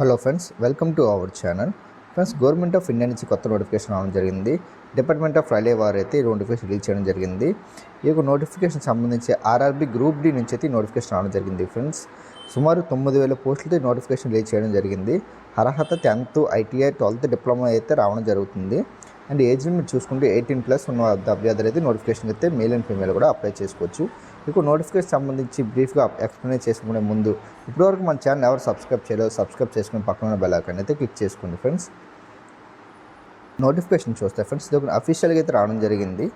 Hello friends welcome to our channel friends government of India నుంచి కొత్త notification రావడం జరిగింది. డిపార్ట్మెంట్ ఆఫ్ రైల్వే వారు అయితే ఈ నోటిఫికేషన్ రిలీజ్ చేయడం జరిగింది. ఈ యొక్క నోటిఫికేషన్ సంబంధించి ఆర్ఆర్బి గ్రూప్ డి నుంచి అయితే ఈ నోటిఫికేషన్ రావడం జరిగింది ఫ్రెండ్స్ సుమారు తొమ్మిది వేల పోస్టులతో నోటిఫికేషన్ రిలీజ్ చేయడం జరిగింది. అర్హత టెన్త్ ఐటీఐ ట్వెల్త్ డిప్లొమా అయితే రావడం జరుగుతుంది. అండ్ ఏజ్ లిమిట్ చూసుకుంటే ఎయిటీన్ ప్లస్ ఉన్న అభ్యర్థులు అయితే నోటిఫికేషన్ అయితే మేల్ అండ్ ఫీమేల్ కూడా అప్లై చేసుకోవచ్చు. మీకు నోటిఫికేషన్ సంబంధించి బ్రీఫ్గా ఎక్స్ప్లెయిన్ చేసుకునే ముందు ఇప్పటివరకు మన ఛానల్ ఎవరు సబ్స్క్రైబ్ చేయలేదు సబ్స్క్రైబ్ చేసుకుని పక్కన ఉన్న బెల్ ఐకాన్ అయితే క్లిక్ చేసుకోండి ఫ్రెండ్స్. నోటిఫికేషన్ చూస్తే ఫ్రెండ్స్ ఇది ఒక అఫీషియల్గా అయితే రావడం జరిగింది.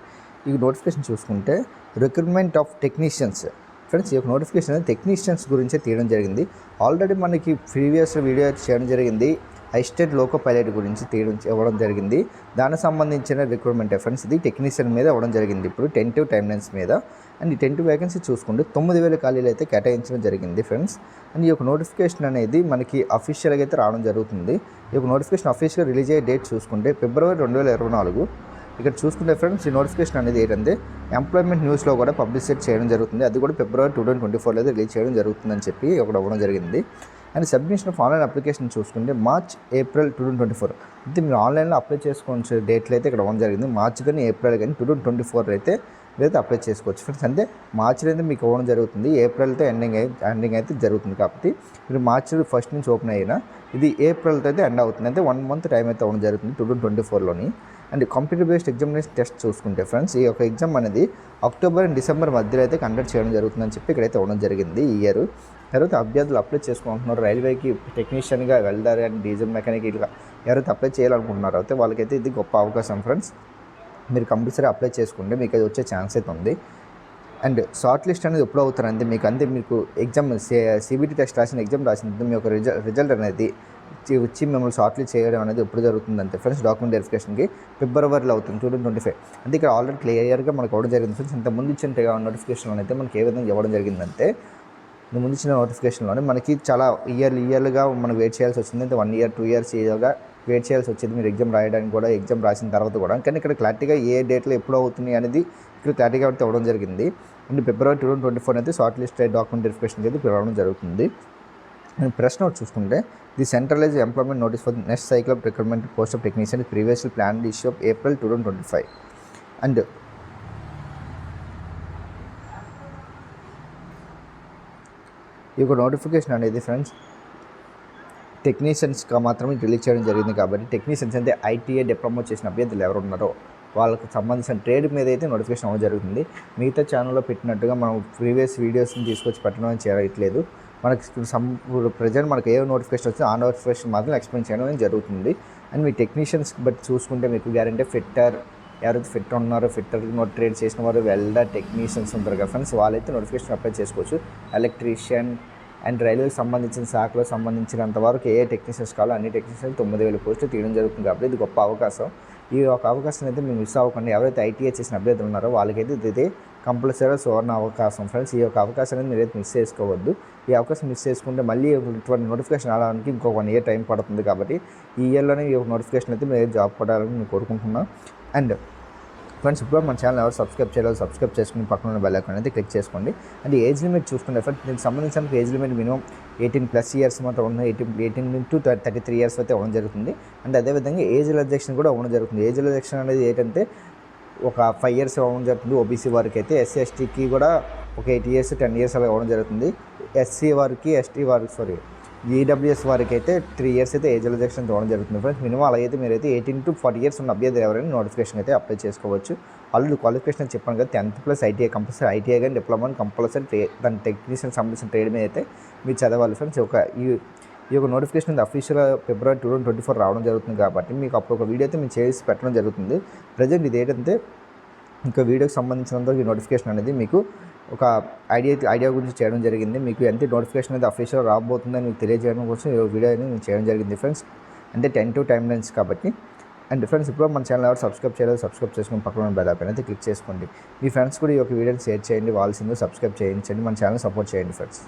ఈ నోటిఫికేషన్ చూసుకుంటే రిక్రూట్మెంట్ ఆఫ్ టెక్నీషియన్స్. ఫ్రెండ్స్ ఈ యొక్క నోటిఫికేషన్ అనేది టెక్నీషియన్స్ గురించి తీయడం జరిగింది. ఆల్రెడీ మనకి ప్రీవియస్ వీడియో చేయడం జరిగింది. హైస్టేట్ లోకో పైలట్ గురించి తీయడం ఇవ్వడం జరిగింది. దానికి సంబంధించిన రిక్రూట్మెంట్ ఫ్రెండ్స్ ఇది టెక్నీషియన్ మీద ఇవ్వడం జరిగింది. ఇప్పుడు టెంటివ్ టు లైన్స్ మీద. అండ్ ఈ టెంటివ్ వేకెన్సీ చూసుకుంటే తొమ్మిది వేల ఖాళీలు అయితే కేటాయించడం జరిగింది ఫ్రెండ్స్. అండ్ ఈ యొక్క నోటిఫికేషన్ అనేది మనకి అఫీషియల్గా అయితే రావడం జరుగుతుంది. ఈ యొక్క నోటిఫికేషన్ అఫీషియల్గా రిలీజ్ అయ్యే డేట్ చూసుకుంటే ఫిబ్రవరి రెండు వేల ఇరవై నాలుగు. ఇక్కడ చూసుకుంటే ఫ్రెండ్స్ ఈ నోటిఫికేషన్ అనేది ఏంటంటే ఎంప్లాయ్మెంట్ న్యూస్లో కూడా పబ్లిసిటీ చేయడం జరుగుతుంది. అది కూడా ఫిబ్రవరి టూ థౌసండ్ ట్వంటీ ఫోర్లో రిలీజ్ చేయడం జరుగుతుందని చెప్పి ఒకటి అవ్వడం జరిగింది. And submission of online application చూసుకుంటే March April two thousand twenty four. అయితే మీరు ఆన్లైన్లో అప్లై చేసుకోవాల్సిన డేట్లు అయితే ఇక్కడ ఓన్ జరిగింది. మార్చ్ కానీ ఏప్రిల్ కానీ టూ థౌసండ్ ట్వంటీ ఫోర్ అయితే మీరైతే అప్లై చేసుకోవచ్చు. ఫ్రెండ్స్ అంటే మార్చిలో అయితే మీకు ఇవ్వడం జరుగుతుంది. ఏప్రిల్తో ఎండింగ్ అయితే ఎండింగ్ అయితే జరుగుతుంది కాబట్టి మీరు మార్చ్ ఫస్ట్ నుంచి ఓపెన్ అయినా ఇది ఏప్రిల్తో అయితే ఎండ్ అవుతుంది. అంటే వన్ మంత్ టైం అయితే అవ్వడం జరుగుతుంది two thousand twenty ఫోర్లోని and computer based examination test చూసుకుంటే ఫ్రెండ్స్ ఈ యొక్క ఎగ్జామ్ అనేది అక్టోబర్ అండ్ డిసెంబర్ మధ్యలో అయితే కండక్ట్ చేయడం జరుగుతుందని చెప్పి ఇక్కడైతే ఇవ్వడం జరిగింది ఈ ఇయర్. తర్వాత అభ్యర్థులు అప్లై చేసుకుంటున్నారు రైల్వేకి టెక్నీషియన్గా వెల్డర్ అండ్ డీజిల్ మెకానిక్ ఇట్లా ఎవరైతే అప్లై చేయాలనుకుంటున్నారో అయితే వాళ్ళకైతే ఇది గొప్ప అవకాశం ఫ్రెండ్స్ మీరు కంపల్సరీ అప్లై చేసుకుంటే మీకు అది వచ్చే ఛాన్స్ అయితే ఉంది. అండ్ షార్ట్ లిస్ట్ అనేది ఎప్పుడు అవుతారంటే మీకు అంతే మీకు ఎగ్జామ్ సిబిటీ టెస్ట్ రాసిన ఎగ్జామ్ రాసిన మీ యొక్క రిజల్ట్ రిజల్ట్ అనేది వచ్చి- మిమ్మల్ని షార్ట్ లిస్ట్ చేయడం అనేది ఎప్పుడు జరుగుతుంది అంతే ఫ్రెండ్స్ డాక్యుమెంట్ వెరిఫికేషన్కి ఫిబ్రవరిలో అవుతుంది టూ థౌసండ్ ట్వంటీ ఫైవ్ అంటే ఇక్కడ ఆల్రెడీ క్లియర్గా మనకు ఇవ్వడం జరిగింది ఫ్రెండ్స్ ఇంత ముందు ఇచ్చిన నోటిఫికేషన్ అయితే మనకి ఏ విధంగా ఇవ్వడం జరిగిందంటే ముందు ఇచ్చిన నోటిఫికేషన్లోనే మనకి చాలా ఇయర్ ఇయర్లుగా మనం వెయిట్ చేయాల్సి వచ్చింది. అంటే వన్ ఇయర్ టూ ఇయర్స్ ఇయర్గా వెయిట్ చేయాల్సి వచ్చింది. మీరు ఎగ్జామ్ రాయడానికి కూడా ఎగ్జామ్ రాసిన తర్వాత కూడా. కానీ ఇక్కడ క్లారిటీగా ఏ డేట్లో ఎప్పుడు అవుతుంది అనేది ఇక్కడ క్లారిటీగా అయితే ఇవ్వడం జరిగింది. And February two twenty four అయితే షార్ట్ లిస్ట్ డాక్యుమెంట్ వెరిఫికేషన్ అయితే పిలవడం జరుగుతుంది. అండ్ ప్రశ్న ఒకటి చూసుకుంటే the centralize employment notice for next cycle of recruitment post of technician previously plan issue of April two twenty five and ఈ యొక్క notification అనేది ఫ్రెండ్స్ టెక్నీషియన్స్గా మాత్రమే రిలీజ్ చేయడం జరిగింది కాబట్టి టెక్నీషియన్స్ అంటే ఐటీఐ డిప్లొమా చేసిన అభ్యర్థులు ఎవరు ఉన్నారో వాళ్ళకి సంబంధించిన ట్రేడ్ మీద అయితే నోటిఫికేషన్ అవ్వడం జరుగుతుంది. మిగతా ఛానల్లో పెట్టినట్టుగా మనం ప్రీవియస్ వీడియోస్ని తీసుకొచ్చి పెట్టడం చేయట్లేదు. మనకి ఇప్పుడు సమ్ ఇప్పుడు ప్రజెంట్ మనకి ఏ నోటిఫికేషన్ వచ్చిందో ఆ నోటిఫికేషన్ మాత్రం ఎక్స్ప్లెయిన్ చేయడం జరుగుతుంది. అండ్ మీ టెక్నీషియన్స్ బట్టి చూసుకుంటే మీకు గ్యారంటీ ఫిట్టర్ ఎవరైతే ఫిట్ ఉన్నారో ఫిట్టర్ నోట్ ట్రేడ్ చేసిన వారు వెల్డర్ టెక్నీషియన్స్ ఉంటారు కదా ఫ్రెండ్స్ వాళ్ళైతే నోటిఫికేషన్ అప్లై చేసుకోవచ్చు. ఎలక్ట్రీషియన్ అండ్ రైల్వేకి సంబంధించిన శాఖలో సంబంధించినంత వరకు ఏ టెక్నీషియన్స్ కావాలో అన్ని టెక్నీషియన్స్ తొమ్మిది వేల పోస్టులు తీయడం జరుగుతుంది కాబట్టి ఇది గొప్ప అవకాశం. ఈ ఒక అవకాశం అయితే మేము మిస్ అవ్వకుండా. ఎవరైతే ఐటీఐ చేసిన అభ్యర్థులు ఉన్నారో వాళ్ళకైతే ఇది కంపల్సరీ సువర్ణ అవకాశం ఫ్రెండ్స్ ఈ యొక్క అవకాశం అనేది మీరైతే మిస్ చేసుకోవద్దు. ఈ అవకాశం మిస్ చేసుకుంటే మళ్ళీ ఇటువంటి నోటిఫికేషన్ రావడానికి ఇంకో వన్ ఇయర్ టైం పడుతుంది కాబట్టి ఈ ఇయర్లోనే ఈ యొక్క నోటిఫికేషన్ అయితే మీరు జాబ్ పడాలని మేము కోరుకుంటున్నాను అండ్ ఫ్రెండ్స్ ఇప్పుడు మన ఛానల్ ఎవరు సబ్స్క్రైబ్ చేయాలో సబ్స్క్రైబ్ చేసుకుని పక్కన ఉన్న బెల్ ఐకాన్ అయితే క్లిక్ చేసుకోండి. అండ్ ఏజ్ లిమిట్ చూసుకుంటే ఫ్రెండ్స్ దీనికి సంబంధించిన age limit minimum eighteen plus years మాత్రం ఉన్న eighteen eighteen to thirty three years అయితే అవ్వడం జరుగుతుంది. అండ్ అదేవిధంగా ఏజ్ రిజెక్షన్ కూడా అవ్వడం జరుగుతుంది. ఏజ్ రిజెక్షన్ అనేది ఏంటంటే ఒక ఫైవ్ ఇయర్స్ అవ్వడం జరుగుతుంది. ఓబీసీ వారికి అయితే ఎస్సీ ఎస్టీకి కూడా ఒక ఎయిట్ ఇయర్స్ టెన్ ఇయర్స్ అలా అవ్వడం జరుగుతుంది. ఎస్సీ వారికి ఎస్టీ వారికి సారీ ఈడబ్ల్యూఎస్ వారికి అయితే త్రీ ఇయర్స్ అయితే ఏజ్ రిజెక్షన్ ఇవ్వడం జరుగుతుంది ఫ్రెండ్స్ మినిమం అలాగైతే మీరైతే ఎయిటీన్ టు ఫార్టీ ఇయర్స్ ఉన్న అభ్యర్థులు ఎవరైనా నోటిఫికేషన్ అయితే అప్లై చేసుకోవచ్చు. ఆల్రెడీ క్వాలిఫికేషన్ చెప్పాను కదా tenth plus ITI compulsory ITI కానీ డిప్లొమా కంపల్సరీ ట్రే దాని టెక్నీషియన్ సంబంధించిన ట్రేడ్ మీద అయితే మీరు చదవాలి ఫ్రెండ్స్ ఒక ఈ ఈ యొక్క notification official February two thousand twenty four రావడం జరుగుతుంది కాబట్టి మీకు అప్పుడు ఒక వీడియో అయితే మీరు చేసి పెట్టడం జరుగుతుంది. ప్రజెంట్ ఇది ఏంటంటే ఇంకా వీడియోకి సంబంధించినంత ఈ నోటిఫికేషన్ అనేది మీకు ఒక ఐడియా ఐడియా గురించి చేయడం జరిగింది. మీకు ఎంత నోటిఫికేషన్ అనేది అఫీషియల్ రాబోతుందని మీకు తెలియజేయడం కోసం ఈ వీడియో అనేది నేను చేయడం జరిగింది ఫ్రెండ్స్ అంటే టెన్ టు టైం లైన్స్ కాబట్టి. అండ్ ఫ్రెండ్స్ ఇప్పుడు మన ఛానల్ ఎవరు సబ్స్క్రైబ్ చేయలేదు సబ్స్క్రైబ్ చేసుకుని పక్కన బెల్ ఐకాన్ అయితే క్లిక్ చేసుకోండి. మీ ఫ్రెండ్స్ కూడా ఈ యొక్క వీడియోని షేర్ చేయండి వాళ్ళసిందో సబ్స్క్రైబ్ చేయించండి మన ఛానల్ సపోర్ట్ చేయండి ఫ్రెండ్స్